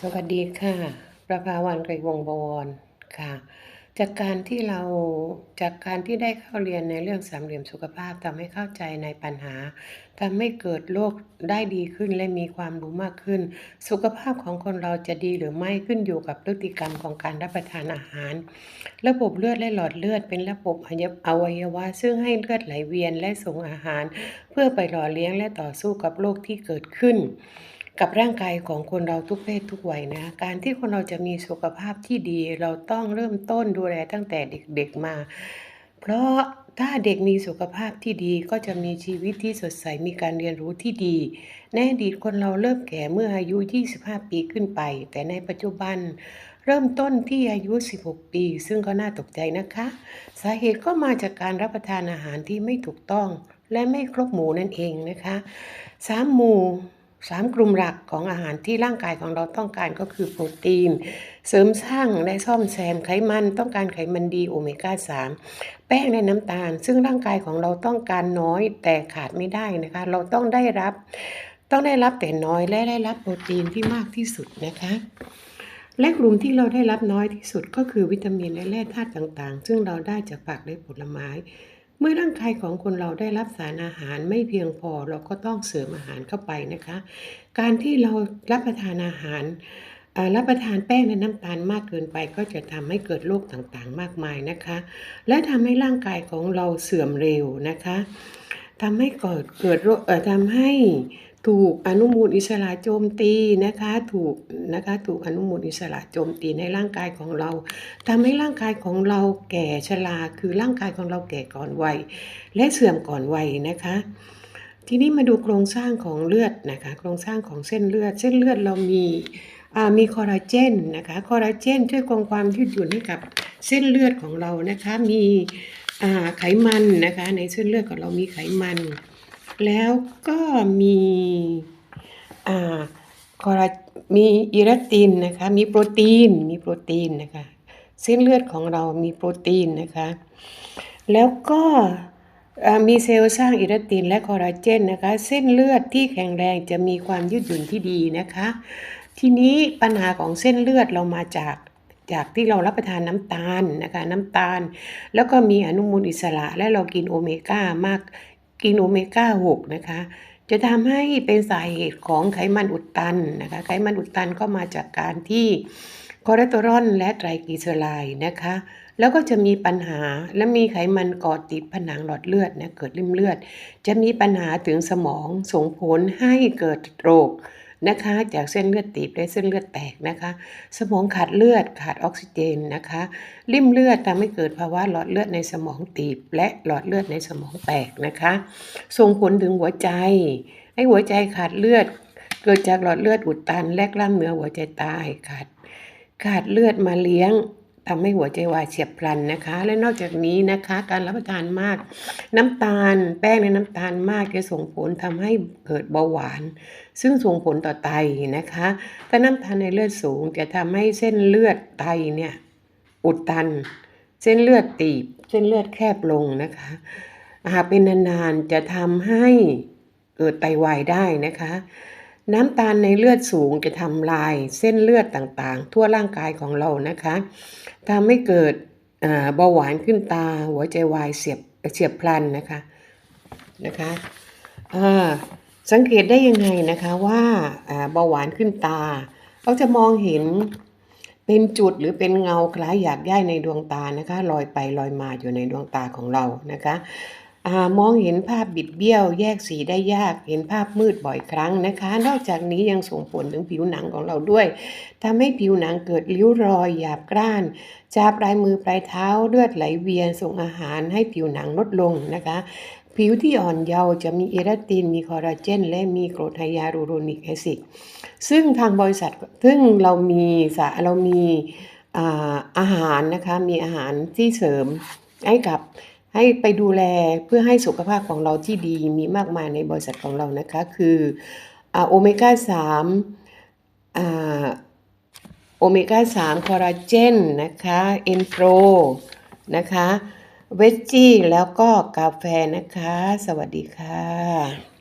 สวัสดีค่ะ ประภาวันไกรวงบวรค่ะ จากการที่เราจากการที่ได้เข้าเรียนในเรื่องสามเหลี่ยมสุขภาพทำให้เข้าใจในปัญหาทำให้เกิดโรคได้ดีขึ้นและมีความรู้มากขึ้น สุขภาพของคนเราจะดีหรือไม่ขึ้นอยู่กับพฤติกรรมของการรับประทานอาหาร ระบบเลือดและหลอดเลือดเป็นระบบอวัยวะ ซึ่งให้เลือดไหลเวียนและส่งอาหาร เพื่อไปหล่อเลี้ยงและต่อสู้กับโรคที่เกิดขึ้น กับร่างกายของคนเราทุกเพศทุกวัยนะ การที่คนเราจะมีสุขภาพที่ดี เราต้องเริ่มต้นดูแลตั้งแต่เด็กๆมา เพราะถ้าเด็กมีสุขภาพที่ดีก็จะมีชีวิตที่สดใสมีการเรียนรู้ที่ดี ในอดีตคนเราเริ่มแก่เมื่ออายุ 25 ปีขึ้นไป แต่ในปัจจุบันเริ่มต้นที่อายุ 16 ปี ซึ่งก็น่าตกใจนะคะ สาเหตุก็มาจากการรับประทานอาหารที่ไม่ถูกต้อง และไม่ครบหมู่นั่นเองนะคะสามหมู่ สามกลุ่มหลักของอาหารที่ร่างกายของเราต้องการก็คือโปรตีน เสริมสร้างและซ่อมแซมไขมันต้องการไขมันดีโอเมก้า 3 แป้งและน้ำตาล ซึ่งร่างกายของเราต้องการน้อยแต่ขาดไม่ได้นะคะ เราต้องได้รับ ต้องได้รับแต่น้อยและได้รับโปรตีนที่มากที่สุดนะคะและกลุ่มที่เราได้รับน้อยที่สุดก็คือวิตามินและแร่ธาตุต่างๆ ซึ่งเราได้จากผักและผลไม้ เมื่อร่างกายของคนเราได้รับสารอาหารไม่เพียงพอเราก็ต้องเสริมอาหารเข้าไปนะคะ การที่เรารับประทานอาหารรับประทานแป้งและน้ำตาลมากเกินไปก็จะทำให้เกิดโรคต่างๆ มากมายนะคะ และทำให้ร่างกายของเราเสื่อมเร็วนะคะทำให้เกิดเกิดโรคทำให้ ถูกอนุมูลอิสระโจมตีนะคะถูกนะคะถูกอนุมูลอิสระโจมตีในร่างกายของเราทำให้ร่างกายของเราแก่ชราคือร่างกายของเราแก่ก่อนวัย และเสื่อมก่อนวัยนะคะ ทีนี้มาดูโครงสร้างของเลือดนะคะโครงสร้างของเส้นเลือด เส้นเลือดเรามีมีคอลลาเจนนะคะคอลลาเจนช่วยคงความยืดหยุ่นให้กับเส้นเลือดของเรานะคะมีไขมันนะคะในเส้นเลือดของเรามีไขมัน แล้วก็มีคอลามีอิรัตินนะคะ มีโปรตีน มีโปรตีนนะคะ เส้นเลือดของเรามีโปรตีนนะคะ แล้วก็มีเซลล์สร้างอิรัตินและคอลลาเจนนะคะ เส้นเลือดที่แข็งแรงจะมีความยืดหยุ่นที่ดีนะคะ ทีนี้ปัญหาของเส้นเลือดเรามาจากจากที่เรารับประทานน้ำตาลนะคะน้ำตาล แล้วก็มีอนุมูลอิสระและเรากินโอเมก้ามาก กินโอเมก้า 6 นะคะ จะทำให้เป็นสาเหตุของไขมันอุดตันนะคะ ไขมันอุดตันก็มาจากการที่คอเลสเตอรอลและไตรกลีเซอไรด์นะคะ แล้วก็จะมีปัญหาและมีไขมันเกาะติดผนังหลอดเลือดนะเกิดริ่มเลือด จะมีปัญหาถึงสมองส่งผลให้เกิดโรค นะคะ จากเส้นเลือดตีบและเส้นเลือดแตกนะคะ สมองขาดเลือดขาดออกซิเจนนะคะ ริ่มเลือดทำให้เกิดภาวะหลอดเลือดในสมองตีบ และหลอดเลือดในสมองแตกนะคะ ส่งผลถึงหัวใจ ให้หัวใจขาดเลือด เกิดจากหลอดเลือดอุดตัน และกล้ามเนื้อหัวใจตายขาดขาดเลือดมาเลี้ยง ทำให้หัวใจวายเฉียบพลันนะคะ และนอกจากนี้นะคะ การรับประทานมาก น้ำตาล แป้งในน้ำตาลมากจะส่งผลทำให้เกิดเบาหวาน ซึ่งส่งผลต่อไตนะคะ ถ้าน้ำตาลในเลือดสูงจะทำให้เส้นเลือดไตเนี่ยอุดตัน เส้นเลือดตีบ เส้นเลือดแคบลงนะคะหากเป็นนานๆจะทำให้เกิดไตวายได้นะคะ น้ำตาลในเลือดสูงจะทำลายเส้นเลือดต่างๆ ทั่วร่างกายของเรานะคะทำให้เกิดเบาหวานขึ้นตาหัวใจวายเสียบเสียบพลันนะคะนะคะสังเกตได้ยังไงนะคะว่าเบาหวานขึ้นตาเราจะมองเห็นเป็นจุดหรือเป็นเงาคล้ายหยาบย่ายในดวงตานะคะลอยไปลอยมาอยู่ในดวงตาของเรานะคะ มองเห็นภาพบิดเบี้ยว แยกสีได้ยาก เห็นภาพมืดบ่อยครั้งนะคะ นอกจากนี้ยังส่งผลถึงผิวหนังของเราด้วยทำให้ผิวหนังเกิดริ้วรอยหยาบกร้านจาปลายมือปลายเท้าเลือดไหลเวียนส่งอาหารให้ผิวหนังลดลงนะคะ ผิวที่อ่อนเยาว์จะมีเอราติน มีคอลลาเจน และมีกรดไฮยาลูโรนิกแอซิดซึ่งทางบริษัทซึ่งเรามีสาเรามีอาหารนะคะมีอาหารที่เสริมให้กับ ให้ไปดูแลเพื่อให้สุขภาพของเราที่ดีมีมากมายในบริษัทของเรานะคะ คือโอเมก้าสามโอเมก้าสามคอลลาเจนนะคะเอนโปรนะคะเวจจี้แล้วก็กาแฟนะคะ สวัสดีค่ะ